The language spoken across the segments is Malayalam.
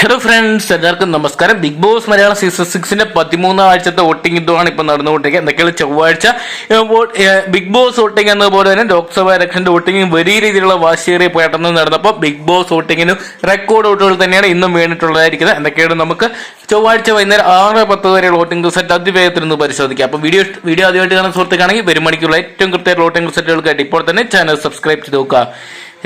ഹലോ ഫ്രണ്ട്സ് എല്ലാവർക്കും നമസ്കാരം. ബിഗ് ബോസ് മലയാളം സീസൺ സിക്സിന്റെ പതിമൂന്നാം ആഴ്ചത്തെ വോട്ടിംഗ് ഇതുമാണ് ഇപ്പൊ നടന്നുകൊണ്ടിരിക്കുന്നത്. എന്തൊക്കെയാണ് ചൊവ്വാഴ്ച? ബിഗ് ബോസ് വോട്ടിംഗ് എന്നതുപോലെ തന്നെ ലോക്സഭാ ഇലക്ഷന്റെ വോട്ടിംഗ് വലിയ രീതിയിലുള്ള വാശിയേറിയ പോരാട്ടം നടന്നപ്പോൾ ബിഗ് ബോസ് വോട്ടിങ്ങിന് റെക്കോർഡ് വോട്ടുകൾ തന്നെയാണ് ഇന്നും വീണിട്ടുള്ളതായിരിക്കുന്നത്. എന്തൊക്കെയാണ് നമുക്ക് ചൊവ്വാഴ്ച വൈകുന്നേരം ആറ് പത്ത് വരെയുള്ള വോട്ടിംഗ് റിസൾട്ട് അതിവേഗത്തിൽ നിന്ന് പരിശോധിക്കാം. അപ്പോൾ വീഡിയോ വീഡിയോ ആദ്യമായിട്ട് കാണുന്ന സുഹൃത്തുക്കാണെങ്കിൽ വരുമണിക്കുള്ള ഏറ്റവും കൃത്യമായിട്ട് വോട്ടിംഗ് റിസൾട്ടുകൾക്കായിട്ട് ഇപ്പോൾ തന്നെ ചാനൽ സബ്സ്ക്രൈബ് ചെയ്ത് നോക്കുക.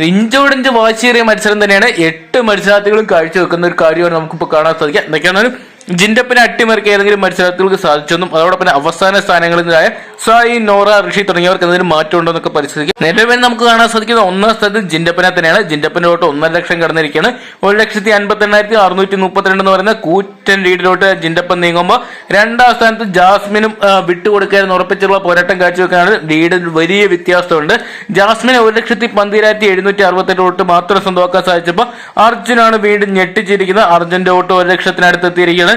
ഇഞ്ചോടിഞ്ച് വാശിയേറിയ മത്സരം തന്നെയാണ്. എട്ട് മത്സരാർത്ഥികളും കാഴ്ചവെക്കുന്ന ഒരു കാര്യമാണ് നമുക്കിപ്പോൾ കാണാൻ സാധിക്കുക. എന്തൊക്കെയാണ് ജിൻഡപ്പിനെ അട്ടിമറിക്കാൻ ഏതെങ്കിലും മത്സരാർത്ഥികൾക്ക് സാധിച്ചെന്നും അതോടൊപ്പം അവസാന സ്ഥാനങ്ങളിൽ നിന്നായ സായി നോറ ഋഷി തുടങ്ങിയവർക്ക് എന്തെങ്കിലും മാറ്റമുണ്ടോ എന്നൊക്കെ പരിശോധിക്കും നിലവിൽ നമുക്ക് കാണാൻ സാധിക്കുന്ന ഒന്നാം സ്ഥലത്ത് ജിൻഡപ്പനെ തന്നെയാണ്. ജിൻഡപ്പന്റെ വോട്ട് ഒന്നര ലക്ഷം കടന്നിരിക്കുകയാണ്. ഒരു ലക്ഷത്തി അൻപത്തി എണ്ണായിരത്തി അറുന്നൂറ്റി മുപ്പത്തിരണ്ട് എന്ന് പറയുന്ന കൂറ്റൻ ലീഡിലോട്ട് ജിൻഡപ്പൻ നീങ്ങുമ്പോൾ രണ്ടാം സ്ഥാനത്ത് ജാസ്മിനും വിട്ടുകൊടുക്കാതെ ഉറപ്പിച്ചുള്ള പോരാട്ടം കാഴ്ചവെക്കാനാണ് ലീഡിൽ വലിയ വ്യത്യാസമുണ്ട്. ജാസ്മിന് ഒരു ലക്ഷത്തി പന്തിരായിരത്തി എഴുന്നൂറ്റി അറുപത്തെട്ട് വോട്ട് മാത്രം സ്വന്തമാക്കാൻ സാധിച്ചപ്പോൾ അർജുനാണ് വീണ്ടും ഞെട്ടിച്ചിരിക്കുന്നത്. അർജുന്റെ വോട്ട് ഒരു ലക്ഷത്തിനടുത്ത് എത്തിയിരിക്കുകയാണ്.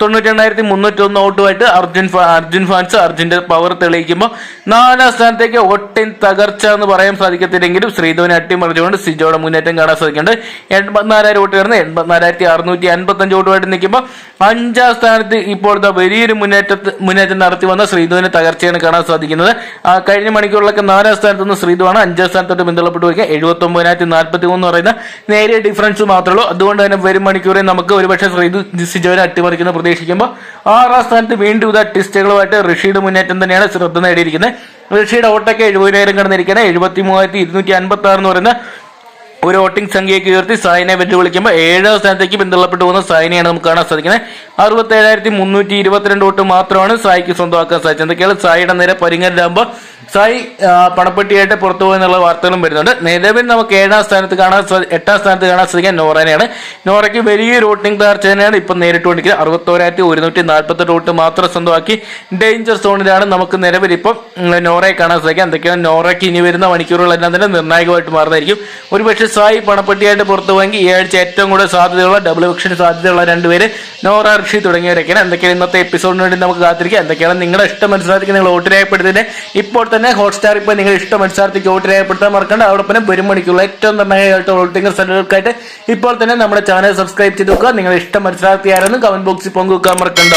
തൊണ്ണൂറ്റി രണ്ടായിരത്തി മുന്നൂറ്റി ഒന്ന് ഔട്ടുമായിട്ട് അർജുൻ അർജുൻ ഫാൻസ് അർജുന്റെ പവർ തെളിയിക്കുമ്പോൾ നാലാം സ്ഥാനത്തേക്ക് ഒട്ടിൻ തകർച്ച എന്ന് പറയാൻ സാധിക്കത്തില്ലെങ്കിലും ശ്രീധുവിനെ അട്ടിമറിച്ചുകൊണ്ട് സിജോയുടെ മുന്നേറ്റം കാണാൻ സാധിക്കുന്നുണ്ട്. എൺപത്തിനാലായിരം വോട്ട് കയറുന്നത് എൺപത്തിനാലായിരത്തി അറുന്നൂറ്റി അൻപത്തഞ്ച് വോട്ടുമായിട്ട് നിൽക്കുമ്പോൾ അഞ്ചാം സ്ഥാനത്ത് ഇപ്പോഴത്തെ വലിയൊരു മുന്നേറ്റ മുന്നേറ്റം നടത്തി വന്ന ശ്രീധുവിന് തകർച്ചയാണ് കാണാൻ സാധിക്കുന്നത്. കഴിഞ്ഞ മണിക്കൂറിലൊക്കെ നാലാം സ്ഥാനത്ത് നിന്ന് ശ്രീധുവാണ് അഞ്ചാം സ്ഥാനത്തോട്ട് പിന്തള്ളപ്പെട്ടു വയ്ക്കുക എഴുപത്തി ഒമ്പതിനായിരത്തി നാൽപ്പത്തി മൂന്ന് പറയുന്ന നേരിയ ഡിഫറൻസ് മാത്രമേ ഉള്ളൂ. അതുകൊണ്ട് തന്നെ വരും മണിക്കൂറിൽ നമുക്ക് ഒരുപക്ഷെ ശ്രീധു സിജോനെ അട്ടിമറിക്കുന്ന പ്രതീക്ഷിക്കുമ്പോൾ ആറാം സ്ഥാനത്ത് വീണ്ടും ഇതാ ടിസ്റ്റുകളുമായിട്ട് ഋഷിയുടെ മുന്നേറ്റം തന്നെയാണ് ശ്രദ്ധ നേടിയിരിക്കുന്നത്. ഋഷിയുടെ ഓട്ടൊക്കെ എഴുപതിനായിരം കടന്നിരിക്കുന്നത്. എഴുപത്തി മൂവായിരത്തി ഇരുന്നൂറ്റി അൻപത്തി ആറ് എന്ന് പറയുന്ന ഒരു വോട്ടിംഗ് സംഖ്യയ്ക്ക് ഉയർത്തി സായിനെ വെല്ലുവിളിക്കുമ്പോൾ ഏഴാം സ്ഥാനത്തേക്ക് പിന്തള്ളപ്പെട്ടു പോകുന്ന സായിനെയാണ് നമുക്ക് കാണാൻ സാധിക്കുന്നത്. അറുപത്തേഴായിരത്തി മുന്നൂറ്റി ഇരുപത്തിരണ്ട് വോട്ട് മാത്രമാണ് സായിക്ക് സ്വന്തമാക്കാൻ സാധിച്ചത്. എന്തൊക്കെയാണ്? സായിയുടെ നേരെ പരിങ്ങലാകുമ്പോൾ സായി പണപ്പെട്ടിയായിട്ട് പുറത്തു പോയെന്നുള്ള വാർത്തകളും വരുന്നുണ്ട്. നിലവിൽ നമുക്ക് ഏഴാം സ്ഥാനത്ത് കാണാൻ എട്ടാം സ്ഥാനത്ത് കാണാൻ സാധിക്കാൻ നോറനെയാണ്. നോറയ്ക്ക് വലിയ വോട്ടിംഗ് തകർച്ച തന്നെയാണ് ഇപ്പം നേരിട്ടുകൊണ്ടിരിക്കുന്നത്. അറുപത്തോരായിരത്തി ഒരുന്നൂറ്റി നാൽപ്പത്തെട്ട് വോട്ട് മാത്രം സ്വന്തമാക്കി ഡേഞ്ചർ സോണിലാണ് നമുക്ക് നിലവിൽ ഇപ്പം നോറയെ കാണാൻ സാധിക്കുക. എന്തൊക്കെയാണ് നോറയ്ക്ക് ഇനി വരുന്ന മണിക്കൂറുകളെല്ലാം തന്നെ നിർണായകമായിട്ട് മാറുന്നതായിരിക്കും. ഒരുപക്ഷെ സായി പണപ്പെട്ടിയായിട്ട് പുറത്തു പോയെങ്കിൽ ഈ ആഴ്ച ഏറ്റവും കൂടുതൽ സാധ്യതയുള്ള ഡബിൾ വെക്ഷൻ സാധ്യതയുള്ള രണ്ടുപേര് നോറ ഋഷി തുടങ്ങിയവരൊക്കെയാണ്. എന്തൊക്കെയാണ് ഇന്നത്തെ എപ്പിസോഡിന് വേണ്ടി നമുക്ക് കാത്തിരിക്കാം എന്തൊക്കെയാണ് നിങ്ങളുടെ ഇഷ്ടം മനസ്സിലാക്കി നിങ്ങൾ വോട്ട് ഇപ്പോൾ തന്നെ ഹോട്ട്സ്റ്റാർ ഇപ്പോൾ നിങ്ങൾ ഇഷ്ടം അനുസരിച്ച് വോട്ട് രേഖപ്പെടുത്താൻ മറക്കണ്ട. അതോടൊപ്പം വരുമണിക്കുള്ള മണിക്കുള്ള ഏറ്റവും നിർണായകമായിട്ട് വോട്ടിംഗ് റിസൾട്ടുകൾക്കായിട്ട് ഇപ്പോൾ തന്നെ നമ്മുടെ ചാനൽ സബ്സ്ക്രൈബ് ചെയ്ത് വെക്കുക. നിങ്ങൾ ഇഷ്ടം മത്സരാർത്ഥി ആരെന്ന് കമന്റ് ബോക്സിൽ പങ്കുവെക്കാൻ മറക്കണ്ട.